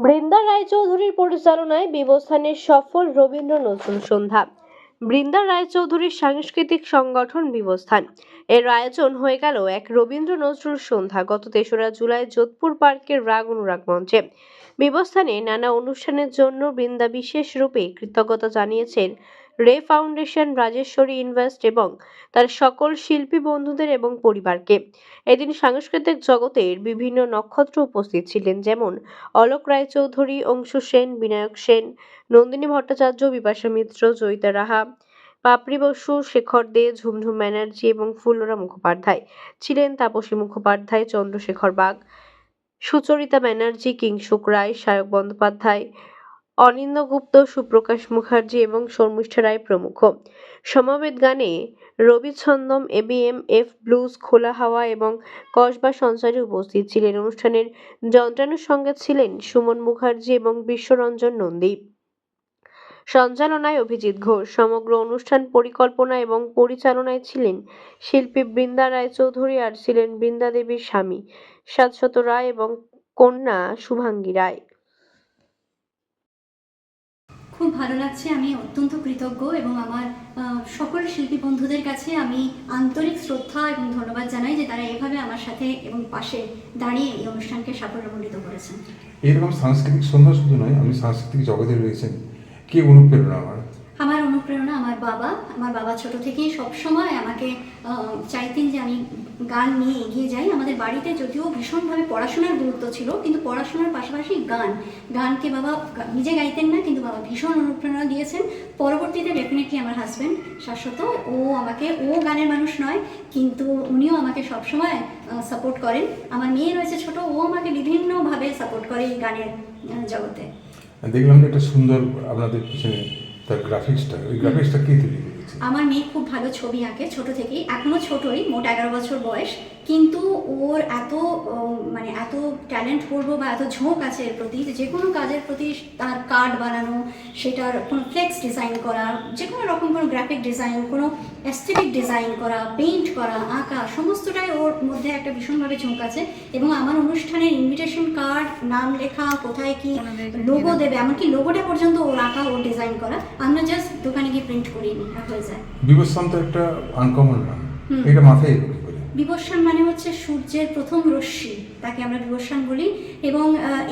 বৃন্দা রায়চৌধুরীর পরিচালনায় বিবস্থানের সফল রবীন্দ্র নজরুল সন্ধ্যা। বৃন্দা রায়চৌধুরীর সাংস্কৃতিক সংগঠন বিবস্থান। এর আয়োজন হয়ে গেল এক রবীন্দ্র নজরুল সন্ধ্যা গত তেসরা জুলাই যোধপুর পার্কের রাগ অনুরাগ মঞ্চে। বিবস্থানে নানা অনুষ্ঠানের জন্য বৃন্দা বিশেষ রূপে কৃতজ্ঞতা জানিয়েছেন রে ফাউন্ডেশন, রাজেশ্বরী ইনভেস্ট এবং তার সকল শিল্পী বন্ধুদের এবং পরিবারকে। এদিন সাংস্কৃতিক জগতের বিভিন্ন নক্ষত্র উপস্থিত ছিলেন, যেমন অলোক রায়চৌধুরী, অংশু সেন, বিনায়ক সেন, নন্দিনী ভট্টাচার্য, বিপাশা মিত্র, জয়িতা রাহা, পাপড়ি বসু, শেখর দে, ঝুমঝুম ব্যানার্জি এবং ফুলরা মুখোপাধ্যায় ছিলেন তাপসী মুখোপাধ্যায়, চন্দ্রশেখর বাগ, সুচরিতা ব্যানার্জি, কিংশুক রায়, সায়ক বন্দ্যোপাধ্যায় অনিন্দ গুপ্ত, সুপ্রকাশ মুখার্জি এবং শর্মিষ্ঠা রায় প্রমুখ। সমবেত গানে Rabi Chhandam ABM F blues, খোলা হাওয়া এবং কসবা সঞ্চারী উপস্থিত ছিলেন। অনুষ্ঠানের যন্ত্রানুর সঙ্গে ছিলেন সুমন মুখার্জি এবং বিশ্বরঞ্জন নন্দী। সঞ্চালনায় অভিজিৎ ঘোষ। সমগ্র অনুষ্ঠান পরিকল্পনা এবং পরিচালনায় ছিলেন শিল্পী বৃন্দা রায়চৌধুরী আর ছিলেন বৃন্দা দেবীর স্বামী সাতশত রায় এবং কন্যা শুভাঙ্গী রায়। খুব ভালো লাগছে, আমি অত্যন্ত কৃতজ্ঞ এবং আমার সকল শিল্পী বন্ধুদের কাছে আমি আন্তরিক শ্রদ্ধা এবং ধন্যবাদ জানাই যে তারা এভাবে আমার সাথে এবং পাশে দাঁড়িয়ে এই অনুষ্ঠানকে সাফল্যমণ্ডিত করেছেন। এরকম সাংস্কৃতিক সন্ধ্যা শুধু নয়, আমি সাংস্কৃতিক জগতে রয়েছেন, কে অনুপ্রেরণা আমার। আমার অনুপ্রেরণা, আমার বাবা আমার বাবা ছোট থেকেই সবসময় আমাকে চাইতেন যে আমি গান নিয়ে এগিয়ে যাই। আমাদের বাড়িতে যদিও ভীষণভাবে পড়াশোনার গুরুত্ব ছিল, কিন্তু পড়াশোনার পাশাপাশি গান, গানকে বাবা নিজে গাইতেন না, কিন্তু বাবা ভীষণ অনুপ্রেরণা দিয়েছেন। পরবর্তীতে ডেফিনেটলি আমার হাজব্যান্ড শাশ্বত, ও আমাকে, ও গানের মানুষ নয়, কিন্তু উনিও আমাকে সবসময় সাপোর্ট করেন। আমার মেয়ে রয়েছে ছোট, ও আমাকে বিভিন্নভাবে সাপোর্ট করে এই গানের জগতে। দেখলাম একটা সুন্দর আপনাদের পিছনে তার গ্রাফিক্সটা ওই গ্রাফিক্সটা কে তৈরি করেছে? আমার মেয়ে খুব ভালো ছবি আঁকে, ছোট থেকেই, এখনও ছোটই, মোট এগারো বছর বয়স। কিন্তু ওর এত মানে এত ট্যালেন্ট বলব বা এত ঝোঁক আছে এর প্রতি যে কোনো কাজের প্রতি তার কার্ড বানানো সেটার কোনো ফ্লেক্স ডিজাইন করা যে কোনো রকম কোনো গ্রাফিক ডিজাইন কোনো অ্যাস্থেটিক ডিজাইন করা পেইন্ট করা আঁকা সমস্তটাই ওর মধ্যে একটা ভীষণভাবে ঝোঁক আছে এবং আমার অনুষ্ঠানের ইনভিটেশন কার্ড নাম লেখা কোথায় কি লোগো দেবে। এমনকি লোগোটা পর্যন্ত ওর আঁকা ওর ডিজাইন করা আমরা জাস্ট দোকানে গিয়ে প্রিন্ট আর হয়ে যায়। বিবস্থান তো একটা আনকমন নাম এটা মাথায় বিবর্ষণ মানে হচ্ছে সূর্যের প্রথম রশ্মি, তাকে আমরা বিবস্বান বলি। এবং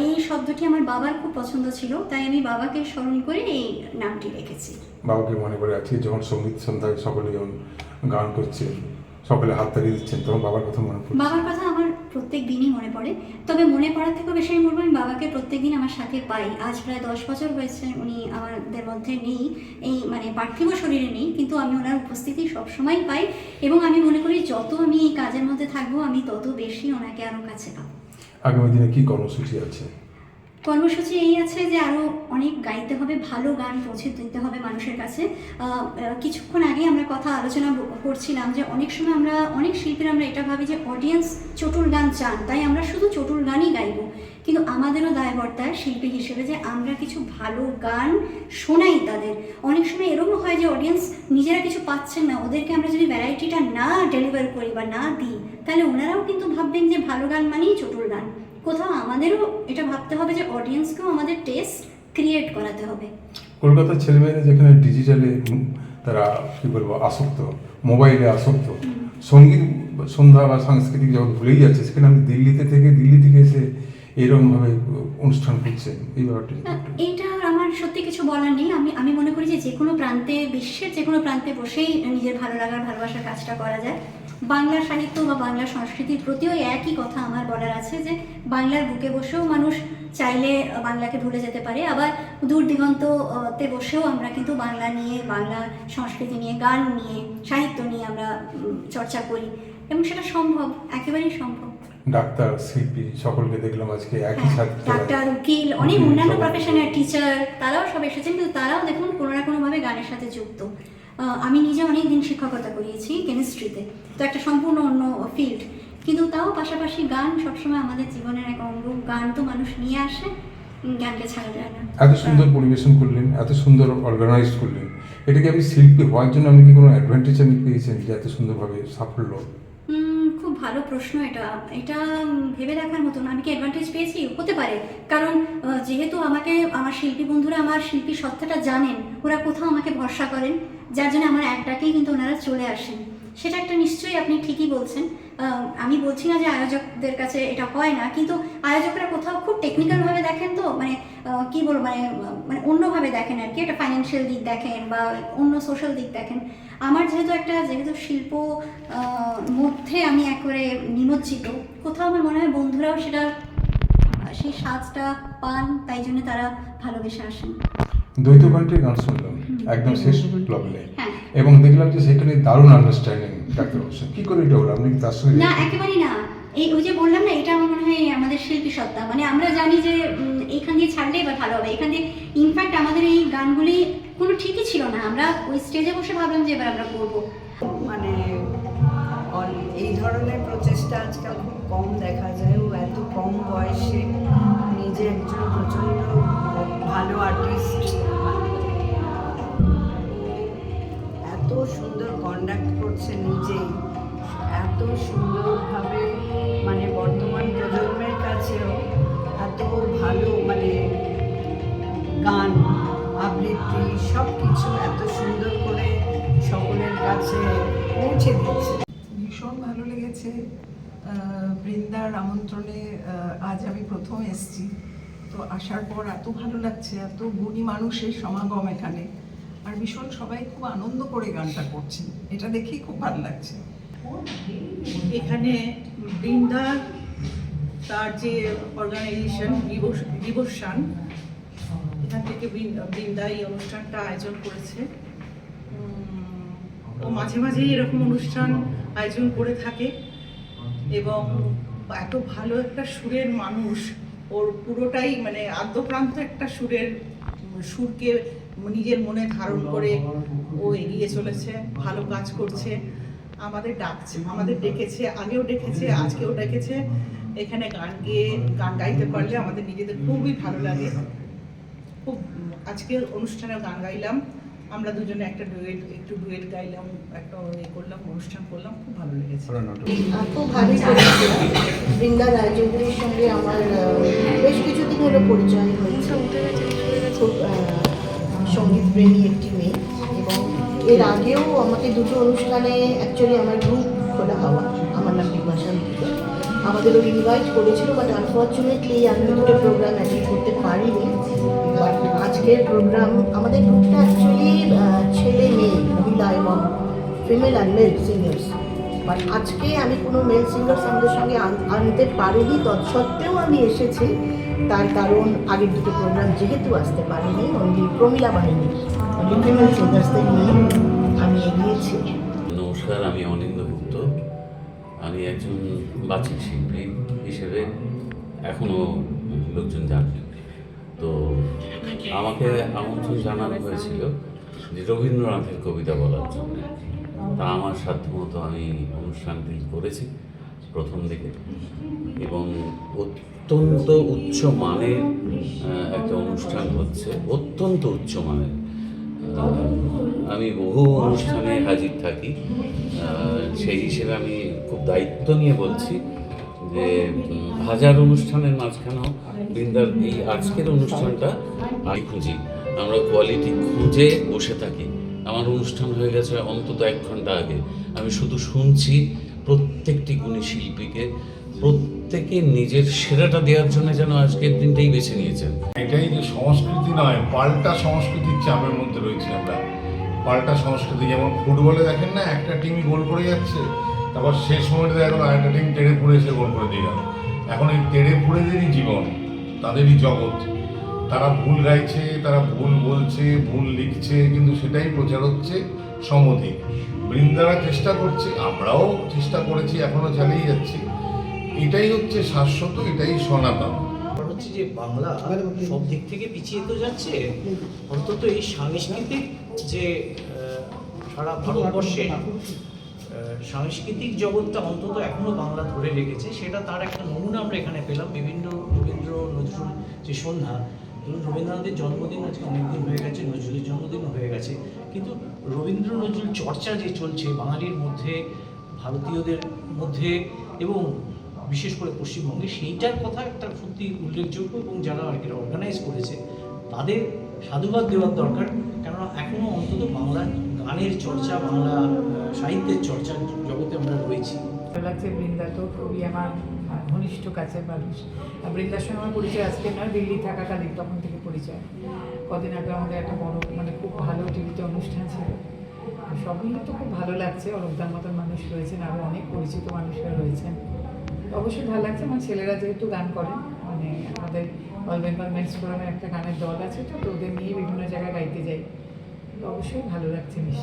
এই শব্দটি আমার বাবার খুব পছন্দ ছিল, তাই আমি বাবাকে স্মরণ করে এই নামটি রেখেছি। বাবাকে মনে করে আছি যখন সংগীত সন্ধ্যায় সকলে যখন গান করছে সকলে হাত তাড়িয়ে দিচ্ছেন তখন বাবার কথা মনে পড়ছে। বাবার কথা আমার প্রত্যেক দিনই মনে পড়ে। তবে মনে পড়ার থেকেও বেশি আমি বলব আমি বাবাকে প্রত্যেক দিন আমার সাথে পাই। আজ প্রায় দশ বছর হয়েছে উনি আমাদের মধ্যে নেই এই মানে পার্থিব শরীরে নেই কিন্তু আমি ওনার উপস্থিতি সবসময় পাই এবং আমি মনে করি যত আমি এই কাজের মধ্যে থাকব আমি তত বেশি ওনাকে আরও কাছে পাবো। আগামী দিনে কি কর্মসূচি আছে? কর্মসূচি এই আছে যে আরও অনেক গাইতে হবে, ভালো গান পৌঁছে দিতে হবে মানুষের কাছে। কিছুক্ষণ আগে আমরা কথা আলোচনা করছিলাম যে অনেক সময় আমরা, অনেক শিল্পীরা আমরা এটা ভাবি যে অডিয়েন্স চটুল গান চান, তাই আমরা শুধু চটুল গানই গাইবো। কিন্তু আমাদেরও দায়বর্তায় শিল্পী হিসেবে যে আমরা কিছু ভালো গান শোনাই তাদের। অনেক সময় এরকম হয় যে অডিয়েন্স নিজেরা কিছু পাচ্ছেন না, ওদেরকে আমরা যদি ভ্যারাইটিটা না ডেলিভার করি বা না দিই, তাহলে ওনারাও কিন্তু ভাববেন যে ভালো গান মানেই চটুল গান। কোথাও আমাদেরও এটা ভাবতে হবে যে অডিয়েন্সকেও আমাদের টেস্ট ক্রিয়েট করাতে হবে। কলকাতার ছেলেমেয়েরা যেখানে ডিজিটালে তারা কি বলব আসক্ত মোবাইলে আসক্ত। সংগীত সন্ধ্যা বা সাংস্কৃতিক জগৎ ভুলেই যাচ্ছে সেখানে আমি দিল্লিতে থেকে দিল্লি থেকে এসে এরকমভাবে অনুষ্ঠান করছে এই ব্যাপারটা এইটা আমার সত্যি কিছু বলার নেই। আমি আমি মনে করি যে যে কোনো প্রান্তে বিশ্বের যে কোনো প্রান্তে বসেই নিজের ভালো লাগার ভালোবাসার কাজটা করা যায়। বাংলা সাহিত্য বা বাংলা সংস্কৃতির প্রতিও একই কথা আমার বলার আছে যে বাংলার বুকে বসেও মানুষ চাইলে বাংলাকে ভুলে যেতে পারে। আবার দূর দিগন্ত আহ, তে বসেও আমরা কিন্তু বাংলা নিয়ে বাংলা সংস্কৃতি নিয়ে গান নিয়ে সাহিত্য নিয়ে আমরা চর্চা করি। এবং সেটা সম্ভব একেবারেই সম্ভব। ডাক্তার শিল্পী সকলকে দেখলাম আজকে একই সাথে। হ্যাঁ, ডাক্তার উকিল অনেক অন্যান্য। প্রফেশনের টিচার তারাও সব এসেছেন কিন্তু তারাও দেখুন কোনো না কোনোভাবে গানের সাথে যুক্ত। আমি নিজে অনেক দিন শিক্ষকতা করিয়েছি কেমিস্ট্রিতে। তো একটা সম্পূর্ণ অন্য ফিল্ড কিন্তু তাও পাশাপাশি গান সবসময় আমাদের জীবনের এক অঙ্গ। গান তো মানুষ নিয়ে আসে গানকে ছাড়া যায় না। এত সুন্দর পরিবেশন করলেন, এত সুন্দর অর্গানাইজ করলেন। এটাকে আপনি শিল্পী হওয়ার জন্য আপনি কি কোনো অ্যাডভান্টেজ আপনি পেয়েছেন যে এত সুন্দরভাবে সাফল্য? ভালো প্রশ্ন এটা। এটা ভেবে দেখার মতন আমি কি অ্যাডভান্টেজ পেয়েছি? হতে পারে। কারণ যেহেতু আমাকে, আমার শিল্পী বন্ধুরা আমার শিল্পী সত্তাটা জানেন, ওরা কোথাও আমাকে ভরসা করেন, যার জন্য আমার এক ডাকেই কিন্তু ওনারা চলে আসেন। সেটা একটা নিশ্চয়ই আপনি ঠিকই বলছেন। আমি বলছি না যে আয়োজকদের কাছে এটা হয় না, কিন্তু আয়োজকরা কোথাও খুব টেকনিক্যালভাবে দেখেন তো মানে কি বলব মানে মানে অন্যভাবে দেখেন আর কি, একটা ফাইন্যান্সিয়াল দিক দেখেন বা অন্য সোশ্যাল দিক দেখেন। আমার যেহেতু একটা, যেহেতু শিল্প মধ্যে আমি একবারে নিমজ্জিত, কোথাও আমার মনে হয় বন্ধুরাও সেটা, সেই সাজটা পান, তাই জন্য তারা ভালোবেসে আসেন। দ্বৈত কণ্ঠে গান শুনলাম। একদম শেষ লগ্নে হ্যাঁ। এবং দেখলাম যে সেখানে দারুণ আন্ডারস্ট্যান্ডিং ডাক্তার হোসেন কি করে এটা হলো? আপনি তার সঙ্গে না একেবারেই না। এই ওই যে বললাম না এটা আমার মনে হয় আমাদের শিল্পী সত্তা। মানে আমরা জানি যে উম, এইখান দিয়ে ছাড়লে এবার ভালো হবে। এখান দিয়ে ইনফ্যাক্ট আমাদের এই গানগুলি কোনো ঠিকই ছিল না। আমরা ওই স্টেজে বসে ভাবলাম যে এবার আমরা করব। মানে অন- এই ধরনের প্রচেষ্টা আজকাল খুব কম দেখা যায়। ও এত কম বয়সে নিজে একজন প্রচণ্ড ভালো আর্টিস্ট এত সুন্দর কন্ডাক্ট করছে নিজেই এত সুন্দরভাবে মানে বর্তমান প্রজন্মের কাছেও এত ভালো মানে গান, আবৃত্তি সব কিছু এত সুন্দর করে সকলের কাছে পৌঁছে দিচ্ছে। ভীষণ ভালো লেগেছে বৃন্দার আমন্ত্রণে আজ আমি প্রথম এসেছি। তো আসার পর এত ভালো লাগছে, এত গুণী মানুষের সমাগম এখানে। আর ভীষণ সবাই খুব আনন্দ করে গানটা করছেন এটা দেখেই খুব ভালো লাগছে। এখানে বৃন্দা, তার যে অর্গানাইজেশন বিবসান এখান থেকে বৃন্দা- এই অনুষ্ঠানটা আয়োজন করেছে। ও মাঝে মাঝেই এরকম অনুষ্ঠান আয়োজন করে থাকে। এবং এত ভালো একটা সুরের মানুষ। ওর পুরোটাই মানে আদ্যপ্রান্ত একটা সুরের, সুরকে নিজের মনে ধারণ করে ও এগিয়ে চলেছে, ভালো কাজ করছে। আমাদের ডাকছে, আমাদের ডেকেছে, আগেও ডেকেছে, আজকেও ডেকেছে। এখানে গান গেয়ে, গান গাইতে পারলে আমাদের নিজেদের খুবই ভালো লাগে। খুব, আজকের অনুষ্ঠানে গান গাইলাম। আমরা দুজনে একটা ডুয়েট একটু ডুয়েট গাইলাম একটা এ করলাম অনুষ্ঠান করলাম খুব ভালো লেগেছে। খুব ভালো করেছে বৃন্দা রায়চৌধুরীর সঙ্গে আমার বেশ কিছুদিন হলো পরিচয় হয়েছে। খুব সংগীত প্রেমী একটি মেয়ে। এবং এর আগেও আমাকে দুটো অনুষ্ঠানে অ্যাকচুয়ালি আমার গ্রুপ খোলা হওয়া আমার নাম বিপাশা মিত্র আমাদেরও ইনভাইট করেছিল বাট আনফর্চুনেটলি আমি দুটো প্রোগ্রাম অ্যাটেন্ড করতে পারিনি। বাট আজকের প্রোগ্রাম আমাদের গ্রুপটা অ্যাকচুয়ালি ছেলে মেয়ে মহিলা এবং female and male singers but আজকে আমি কোনো মেল সিঙ্গার্স আমাদের সঙ্গে আনতে পারিনি, তৎসত্ত্বেও আমি এসেছি। তার কারণ আগের দুটো প্রোগ্রাম যেহেতু আসতে পারিনি অনলি প্রমিলা বাহিনী অনলি ফিমেল সিঙ্গার্সদের নিয়ে আমি এগিয়েছি। নমস্কার, আমি অনিন্দ গুপ্ত। আমি একজন বাচিক শিল্পী হিসেবে এখনও লোকজন জানে তো আমাকে আমন্ত্রণ জানানো হয়েছিল যে রবীন্দ্রনাথের কবিতা বলার জন্য। তা আমার সাধ্যমতো আমি অনুষ্ঠানটি করেছি প্রথম দিকে। এবং অত্যন্ত উচ্চ মানের একটা অনুষ্ঠান হচ্ছে, অত্যন্ত উচ্চ মানের আমি বহু অনুষ্ঠানে হাজির থাকি। সেই হিসেবে আমি খুব দায়িত্ব নিয়ে বলছি যে হাজার অনুষ্ঠানের মাঝখানেও বৃন্দার এই আজকের অনুষ্ঠানটা আমি খুঁজি। আমরা কোয়ালিটি খুঁজে বসে থাকি। আমার অনুষ্ঠান হয়ে গেছে অন্তত এক ঘণ্টা আগে। আমি শুধু শুনছি প্রত্যেকটি গুণী শিল্পীকে, প্রত্যেকে নিজের সেরাটা দেওয়ার জন্য যেন আজকের দিনটাই বেছে নিয়েছেন। এটাই যে সংস্কৃতি নয়, পাল্টা সংস্কৃতির চাপের মধ্যে রয়েছে আমরা। পাল্টা সংস্কৃতি, যেমন ফুটবলে দেখেন না, একটা টিমই গোল করে যাচ্ছে, তারপর শেষ সময়টা দেখা গেলো আরেকটা টিম তেড়ে ফুড়ে এসে গোল করে দিয়ে গেল। এখন এই তেড়ে ফুড়েদেরই জীবন, তাদেরই জগৎ। তারা ভুল গাইছে, তারা ভুল বলছে, ভুল লিখছে, কিন্তু সেটাই প্রচার হচ্ছে সমধিক। বৃন্দারা চেষ্টা করছে, আমরাও চেষ্টা করেছি এখনও চালিয়ে যাচ্ছি। এটাই হচ্ছে শাশ্বত, এটাই সনাতন। হচ্ছে যে বাংলা সব দিক থেকে পিছিয়ে তো যাচ্ছে। অন্তত এই সাংস্কৃতিক যে সারা ভারতবর্ষে সাংস্কৃতিক জগৎটা অন্তত এখনও বাংলা ধরে রেখেছে, সেটা তার একটা নমুনা আমরা এখানে পেলাম। বিভিন্ন রবীন্দ্র নজরুল যে সন্ধ্যা, ধরুন রবীন্দ্রনাথের জন্মদিন আজকে অনেকদিন হয়ে গেছে, নজরুলের জন্মদিনও হয়ে গেছে। কিন্তু রবীন্দ্র নজরুল চর্চা যে চলছে বাঙালির মধ্যে, ভারতীয়দের মধ্যে এবং বিশেষ করে পশ্চিমবঙ্গে, সেইটার কথা একটা সত্যি উল্লেখযোগ্য এবং যারা এটা অর্গানাইজ করেছে, তাদের সাধুবাদ দেওয়ার দরকার। কেননা এখনও অন্তত বাংলা গানের চর্চা, বাংলা সাহিত্যের চর্চা জগতে আমরা রয়েছি। ভালো লাগছে বৃন্দা, তো খুবই আমার ঘনিষ্ঠ কাছের মানুষ। আর বৃন্দার সঙ্গে আমার পরিচয় আজকে নয়, দিল্লি থাকাকালীন, তখন থেকে পরিচয়। কদিন আগে আমাদের একটা বড় মানে খুব ভালো টিভিতে অনুষ্ঠান ছিল। আর সব মিলে তো খুব ভালো লাগছে অরূপদার মতন মানুষ রয়েছেন আরও অনেক পরিচিত মানুষরা রয়েছেন। অবশ্যই ভালো লাগছে। আমার ছেলেরা যেহেতু গান করে মানে আমাদের অল বেঙ্গল ম্যাক্স ফোরামের একটা গানের দল আছে তো ওদের নিয়ে বিভিন্ন জায়গায় গাইতে যাই। অবশ্যই ভালো লাগছে নিশ্চয়ই।